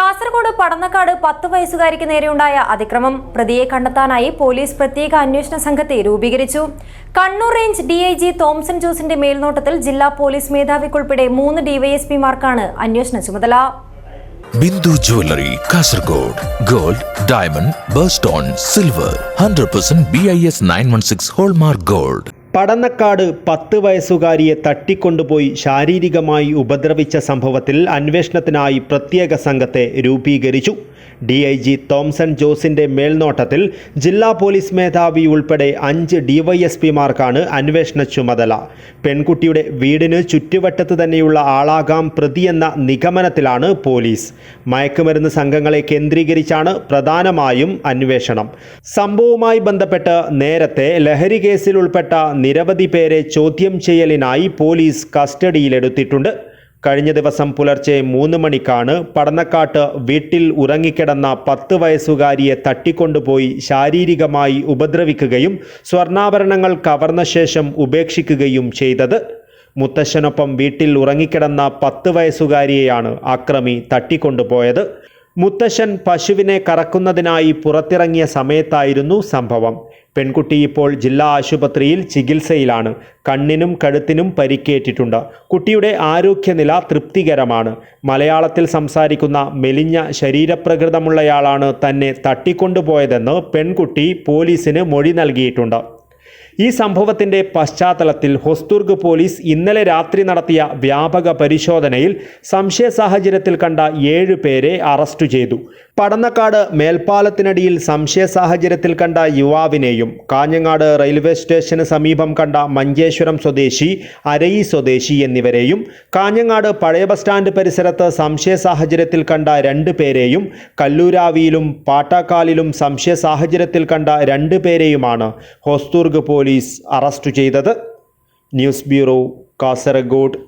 കാസർഗോഡ് പടന്നക്കാട് പത്ത് വയസ്സുകാരിക്ക് നേരെയുണ്ടായ അതിക്രമം. പ്രതിയെ കണ്ടെത്താനായി പോലീസ് പ്രത്യേക അന്വേഷണ സംഘത്തെ രൂപീകരിച്ചു. കണ്ണൂർ റേഞ്ച് ഡിഐജി തോംസൺ ജോസിന്റെ മേൽനോട്ടത്തിൽ ജില്ലാ പോലീസ് മേധാവിക്കുൾപ്പെടെ മൂന്ന് ഡിവൈഎസ്പിമാർക്കാണ് അന്വേഷണ ചുമതല. Bindu jewellery Kasaragod. Gold diamond birthstone silver. Hundred percent B I S nine one six hallmark gold. Padannakkad പത്ത് വയസ്സുകാരിയെ തട്ടിക്കൊണ്ടുപോയി ശാരീരികമായി ഉപദ്രവിച്ച സംഭവത്തിൽ അന്വേഷണത്തിനായി പ്രത്യേക സംഘത്തെ രൂപീകരിച്ചു. ഡി ഐ ജി തോംസൺ ജോസിന്റെ മേൽനോട്ടത്തിൽ ജില്ലാ പോലീസ് മേധാവി ഉൾപ്പെടെ അഞ്ച് ഡിവൈഎസ്പിമാർക്കാണ് അന്വേഷണ ചുമതല. പെൺകുട്ടിയുടെ വീടിന് ചുറ്റുവട്ടത്ത് തന്നെയുള്ള ആളാകാം പ്രതിയെന്ന നിഗമനത്തിലാണ് പോലീസ്. മയക്കുമരുന്ന് സംഘങ്ങളെ കേന്ദ്രീകരിച്ചാണ് പ്രധാനമായും അന്വേഷണം. സംഭവവുമായി ബന്ധപ്പെട്ട് നേരത്തെ ലഹരി കേസിൽ ഉൾപ്പെട്ട നിരവധി പേരെ ചോദ്യം ചെയ്യലിനായി പോലീസ് കസ്റ്റഡിയിലെടുത്തിട്ടുണ്ട്. കഴിഞ്ഞ ദിവസം പുലർച്ചെ മൂന്ന് മണിക്കാണ് പടന്നക്കാട്ട് വീട്ടിൽ ഉറങ്ങിക്കിടന്ന പത്ത് വയസ്സുകാരിയെ തട്ടിക്കൊണ്ടുപോയി ശാരീരികമായി ഉപദ്രവിക്കുകയും സ്വർണാഭരണങ്ങൾ കവർന്ന ശേഷം ഉപേക്ഷിക്കുകയും ചെയ്തത്. മുത്തശ്ശനൊപ്പം വീട്ടിൽ ഉറങ്ങിക്കിടന്ന പത്ത് വയസ്സുകാരിയെയാണ് അക്രമി തട്ടിക്കൊണ്ടുപോയത്. മുത്തശ്ശൻ പശുവിനെ കറക്കുന്നതിനായി പുറത്തിറങ്ങിയ സമയത്തായിരുന്നു സംഭവം. പെൺകുട്ടി ഇപ്പോൾ ജില്ലാ ആശുപത്രിയിൽ ചികിത്സയിലാണ്. കണ്ണിനും കഴുത്തിനും പരിക്കേറ്റിട്ടുണ്ട്. കുട്ടിയുടെ ആരോഗ്യനില തൃപ്തികരമാണ്. മലയാളത്തിൽ സംസാരിക്കുന്ന മെലിഞ്ഞ ശരീരപ്രകൃതമുള്ളയാളാണ് തന്നെ തട്ടിക്കൊണ്ടുപോയതെന്ന് പെൺകുട്ടി പോലീസിന് മൊഴി നൽകിയിട്ടുണ്ട്. ഈ സംഭവത്തിന്റെ പശ്ചാത്തലത്തിൽ ഹൊസ്ദുർഗ് പോലീസ് ഇന്നലെ രാത്രി നടത്തിയ വ്യാപക പരിശോധനയിൽ സംശയ സാഹചര്യത്തിൽ കണ്ട ഏഴ് പേരെ അറസ്റ്റ് ചെയ്തു. പടന്നക്കാട് മേൽപ്പാലത്തിനടിയിൽ സംശയ സാഹചര്യത്തിൽ കണ്ട യുവാവിനെയും കാഞ്ഞങ്ങാട് റെയിൽവേ സ്റ്റേഷന് സമീപം കണ്ട മഞ്ചേശ്വരം സ്വദേശി അരയി സ്വദേശി എന്നിവരെയും കാഞ്ഞങ്ങാട് പഴയ ബസ് സ്റ്റാൻഡ് പരിസരത്ത് സംശയ സാഹചര്യത്തിൽ കണ്ട രണ്ട് പേരെയും കല്ലൂരാവിയിലും പാട്ടാക്കാലിലും സംശയ സാഹചര്യത്തിൽ കണ്ട രണ്ട് പേരെയുമാണ് ഹോസ്ദുർഗ് പോലീസ് അറസ്റ്റ് ചെയ്തത്. News bureau Kasaragod.